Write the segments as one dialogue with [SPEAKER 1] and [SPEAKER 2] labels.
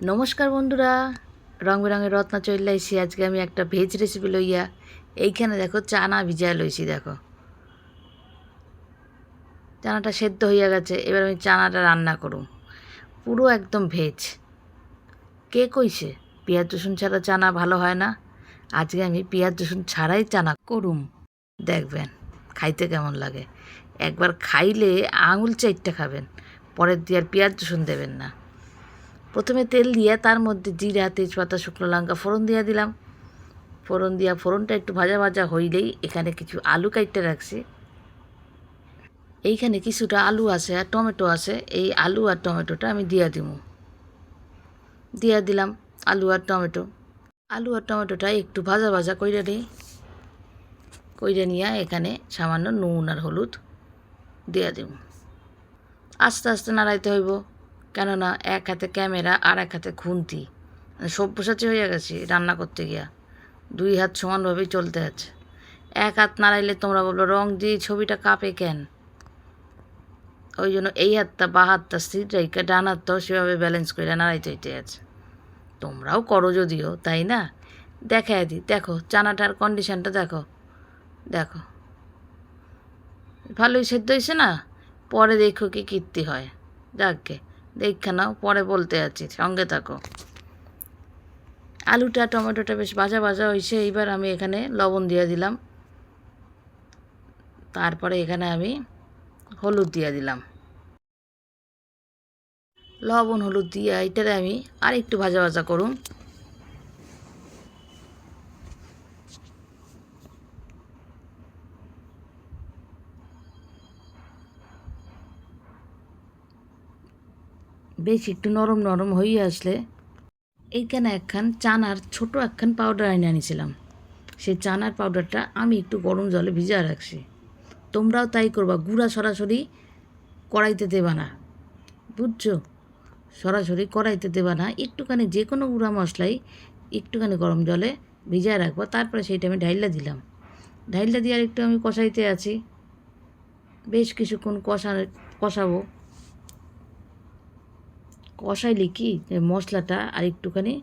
[SPEAKER 1] নমস্কার বন্ধুরা। রং বেরঙের রত্না চলে আজকে আমি একটা ভেজ রেসিপি লইয়া, এইখানে দেখো চানা ভিজায় লইছি, দেখো। চানাটা সেদ্ধ হইয়া গেছে, এবার আমি চানাটা রান্না করুম পুরো একদম ভেজ কে কইছে? পেঁয়াজ, রসুন ছাড়া চানা ভালো হয় না। আজকে আমি পেঁয়াজ, রসুন ছাড়াই চানা করুম। দেখবেন, খাইতে কেমন লাগে। একবার খাইলে আঙুল চাইটটা খাবেন, পরের দিয়ে আর পেঁয়াজ, রসুন দেবেন না। প্রথমে তেল দিয়ে তার মধ্যে জিরা, তেজপাতা, শুকনো লঙ্কা ফোড়ন দিয়ে দিলাম। ফোড়ন দিয়া ফোড়নটা একটু ভাজা ভাজা হইলেই এখানে কিছু আলু কাইটে রাখছি। এইখানে কিছুটা আলু আছে আর টমেটো আছে, এই আলু আর টমেটোটা আমি দিয়া দিব। দিয়া দিলাম আলু আর টমেটো। আলু আর টমেটোটা একটু ভাজা ভাজা কইরা নিই। কইরা নিয়ে এখানে সামান্য নুন আর হলুদ দিয়া দিব। আস্তে আস্তে নাড়াইতে হইব। কেননা এক হাতে ক্যামেরা, আর এক হাতে খুন্তি। মানে সব্যসাচী হয়ে গেছি রান্না করতে গিয়া। দুই হাত সমানভাবেই চলতে আছে। এক হাত নাড়াইলে তোমরা বলল রং দিয়ে ছবিটা কাঁপে কেন? ওই জন্য এই হাতটা, বা হাতটা স্থির রেখে ডান হাতটাও সেভাবে ব্যালেন্স করে নাড়াইতে হইতে আছে। তোমরাও করো যদিও, তাই না? দেখায় দি দেখো, চানাটার কন্ডিশনটা দেখো। দেখো। ভালোই সেদ্ধ হয়েছে না? পরে দেখো কি কীর্তি হয়। যাককে দেখে নাও, পরে বলতে আছি, সঙ্গে থাকো। আলুটা, টমেটোটা বেশ ভাজা ভাজা হয়েছে, এইবার আমি এখানে লবণ দিয়ে দিলাম। তারপরে এখানে আমি হলুদ দিয়ে দিলাম। লবণ, হলুদ দিয়ে এটারে আমি আর একটু ভাজা ভাজা করুন। বেশ একটু নরম নরম হয়ে আসলে এইখানে একখান চানার ছোট একখান পাউডার আইনে আনিছিলাম। সেই চানার পাউডারটা আমি একটু গরম জলে ভিজা রাখছি। তোমরাও তাই করবা, গুঁড়া সরাসরি কড়াইতে দেবা না। বুঝছ? সরাসরি কড়াইতে দেবা না। একটুখানি যে কোনো গুঁড়া মশলাই একটুখানি গরম জলে ভিজায় রাখব, তারপরে সেইটা আমি ঢাইলা দিলাম। ঢাইলা দিয়ে আর একটু আমি কষাইতে আছি। বেশ কিছুক্ষণ কষা কষাবো। কষাইলে কি যে মশলাটা আর একটুখানি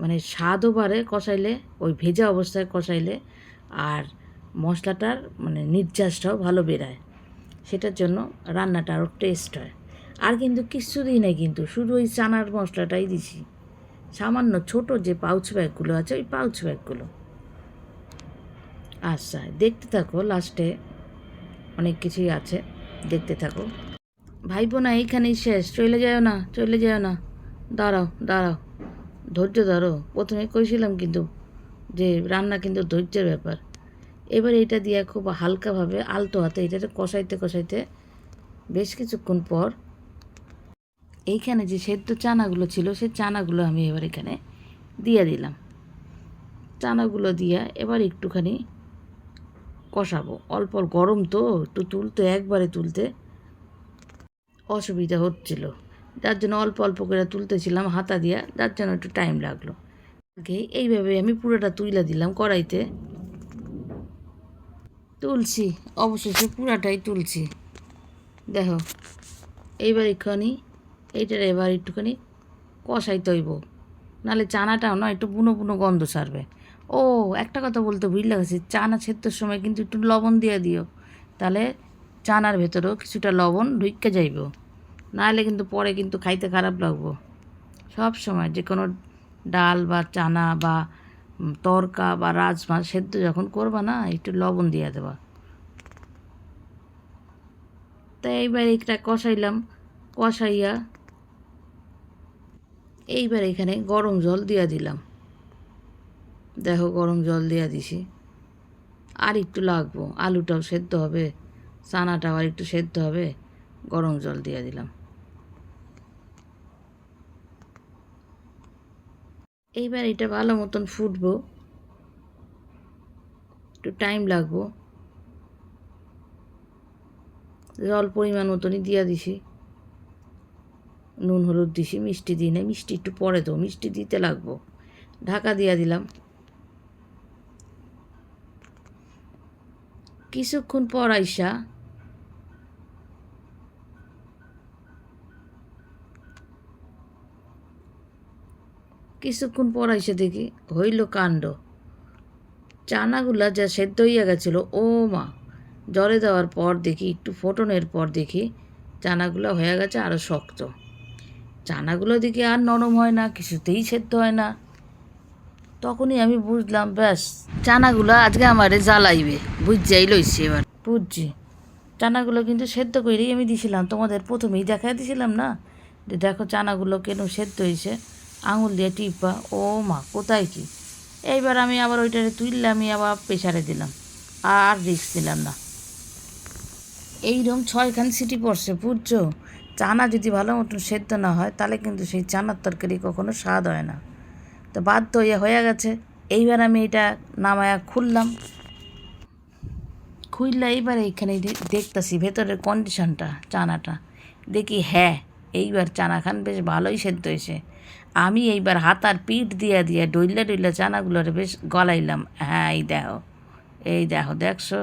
[SPEAKER 1] মানে স্বাদও বাড়ে কষাইলে, ওই ভেজা অবস্থায় কষাইলে আর মশলাটার মানে নির্যাসটাও ভালো বেরায়। সেটার জন্য রান্নাটা আরও টেস্ট হয়। আর কিন্তু কিচ্ছু দিই নাই কিন্তু শুধু ওই চানার মশলাটাই দিছি। সামান্য ছোট যে পাউচ ব্যাগগুলো আছে, ওই পাউচ ব্যাগগুলো আচ্ছা দেখতে থাকো লাস্টে অনেক কিছুই আছে, দেখতে থাকো। ভাই বোনা এইখানেই শেষ। চলে যাও না, চলে যাও না। দাঁড়াও দাঁড়াও। ধৈর্য ধরো। প্রথমে কইছিলাম কিন্তু যে, রান্না কিন্তু ধৈর্যের ব্যাপার। এবার এটা দিয়ে খুব হালকাভাবে আলতো হাতে, এটাতে কষাইতে কষাইতে বেশ কিছুক্ষণ পর এইখানে যে সেদ্ধ চানাগুলো ছিল সেই চানাগুলো আমি এবার এখানে দিয়ে দিলাম। চানাগুলো দিয়া এবার একটুখানি কষাবো। অল্প, গরম তো, একটু তুলতে, একবারে তুলতে অসুবিধা হচ্ছিল। যার জন্য অল্প অল্প করে তুলতেছিলাম, হাতা দিয়া। যার জন্য একটু টাইম লাগল। আগে এইভাবে আমি পুরোটা তুইলা দিলাম কড়াইতে। তুলছি, অবশেষে পুরাটাই তুলছি। দেখো, এইবার একটুখানি, এইটার এবার একটুখানি কষাইতে হইব। নাহলে চানাটাও না একটু বুনো বুনো গন্ধ ছাড়বে। ও, একটা কথা বলতে বুঝলে গেছি, চানা সেদ্ধর সময় কিন্তু একটু লবণ দিয়ে দিও। তাহলে চানার ভেতরেও কিছুটা লবণ ঢুইকে যাইব। নাহলে কিন্তু পরে কিন্তু খাইতে খারাপ লাগবো। সব সময় যে কোনো ডাল বা চানা বা তরকা বা রাজমা সেদ্ধ যখন করবা না, একটু লবণ দিয়ে দেবা। তাই এইবার এইটা কষাইলাম, কষাইয়া এইবার এখানে গরম জল দিয়া দিলাম। দেখো গরম জল দিয়া দিছি। আর একটু লাগবো, আলুটাও সেদ্ধ হবে, চানাটাও আর একটু সেদ্ধ হবে, গরম জল দিয়ে দিলাম। এইবার এটা ভালো মতন ফুটবো। একটু টাইম লাগবো। জল পরিমাণ মতনই দিয়া দিছি। নুন, হলুদ দিছি, মিষ্টি দিই না মিষ্টি একটু পরে দেবো। মিষ্টি দিতে লাগবো। ঢাকা দিয়া দিলাম। কিছুক্ষণ পর আইসা কিছুক্ষণ পর এসে দেখি হইল কাণ্ড। চানাগুলা যা সেদ্ধ হইয়া গেছিল, ও মা! জলে দেওয়ার পর দেখি, একটু ফোটনের পর দেখি চানাগুলো হয়ে গেছে আরও শক্ত। চানাগুলো দেখি আর নরম হয় না, কিছুতেই সেদ্ধ হয় না। তখনই আমি বুঝলাম, ব্যাস, চানাগুলো আজকে আমারে জ্বালাইবে। বুঝযাই লইছি এবার। বুঝছি। চানাগুলো কিন্তু সেদ্ধ করেই আমি দিছিলাম, তোমাদের প্রথমেই দেখা দিছিলাম না? যে দেখো চানাগুলো কেন সেদ্ধ হয়েছে আঙুল দিয়ে টিপা ও মা, কোথায় কি? এইবার আমি আবার ওইটারে তুললে আমি আবার প্রেশারে দিলাম। আর রিস্ক দিলাম না। এইরকম ছয়খান সিটি পড়ছে, বুঝছ? চানা যদি ভালো মতন সেদ্ধ না হয়, তাহলে কিন্তু সেই চানার তরকারি কখনো স্বাদ হয় না। তো বাধ্য হয়ে হয়ে গেছে। এইবার আমি এটা নামায়া খুললাম। খুললে এইবার এইখানে দেখতেছি, ভেতরের কন্ডিশনটা চানাটা। দেখি হ্যাঁ এইবার চানা খান বেশ ভালোই সেদ্ধ হয়েছে। আমি এইবার হাতার পিঠ দিয়া দিয়া ডইলা ডইলা চানাগুলোরে বেশ গলাইলাম। হ্যাঁ এই দেখো এই দেখো, দেখছ?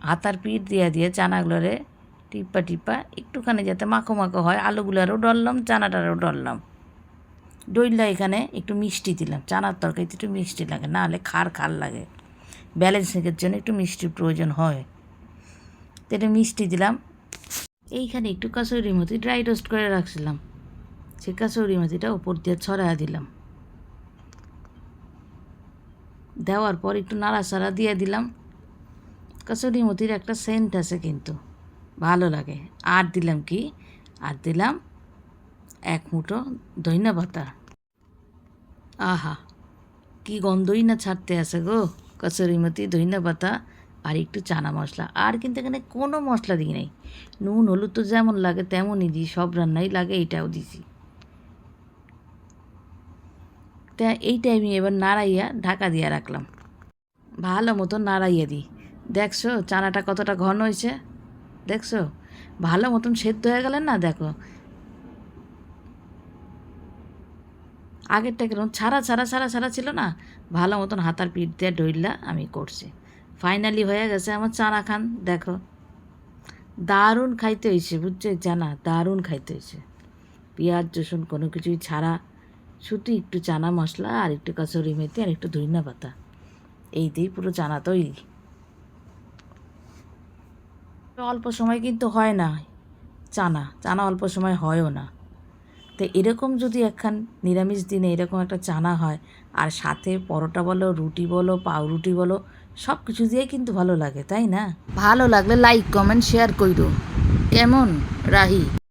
[SPEAKER 1] হাতার পিঠ দিয়া দিয়ে চানাগুলোরে টিপ্পা টিপ্পা একটুখানি যাতে মাখো মাখো হয়, আলুগুলোরও ডললাম, চানাটারও ডললাম। ডইলা এখানে একটু মিষ্টি দিলাম। চানার তরকারিতে একটু মিষ্টি লাগে, না হলে খার খার লাগে। ব্যালেন্সিংয়ের জন্য একটু মিষ্টির প্রয়োজন হয়। তো মিষ্টি দিলাম। এইখানে একটু কাসুরি মতি ড্রাই রোস্ট করে রাখছিলাম। সে কাসুরি মতিটা উপর দিয়ে ছড়াইয়া দিলাম। দেওয়ার পর একটু নাড়াচাড়া দিয়ে দিলাম। কাসুরি মতির একটা সেন্ট আছে কিন্তু, ভালো লাগে। আর দিলাম কি? আর দিলাম এক মুঠো দইনা পাতা। আহা, কি গন্ধই না ছাড়তে আছে গো কচুরি মতি ধইনা পাতা। আর একটু চানা মশলা। আর কিন্তু এখানে কোনো মশলা দিই নাই। নুন, হলুদ তো যেমন লাগে, তেমনই দিই, সব রান্নাই লাগে, এইটাও দিছি। তা এইটা আমি এবার নাড়াইয়া ঢাকা দিয়ে রাখলাম। ভালো মতো নাড়াইয়া দিই। দেখছ চানাটা কতটা ঘন হয়েছে? দেখছ? ভালো মতন সেদ্ধ হয়ে গেলেন না দেখো। আগেরটা কীরকম ছাড়া ছাড়া ছাড়া ছাড়া ছিল না? ভালো মতন হাতার পিঠ দিয়ে ডইলা আমি করছি। ফাইনালি হয়ে গেছে আমার চানা খান, দেখো। দারুণ খাইতে হয়েছে, বুঝছ? জানা দারুণ খাইতে হয়েছে। পেঁয়াজ, রসুন, কোনো কিছুই ছাড়া। শুধু একটু চানা মশলা আর একটু কাঁচুরি মেথি আর একটু ধইনা পাতা। এই দিয়েই পুরো চানা তৈরি। অল্প সময় কিন্তু হয় না চানা চানা অল্প সময় হয়ও না। তো এরকম যদি একখান নিরামিষ দিনে এরকম একটা চানা হয়, আর সাথে পরোটা বলো, রুটি বলো, পাউরুটি বলো সব কিছু দিয়ে কিন্তু ভালো লাগে, তাই না? ভালো লাগলে লাইক কমেন্ট শেয়ার কইরো। কেমন, রাহি?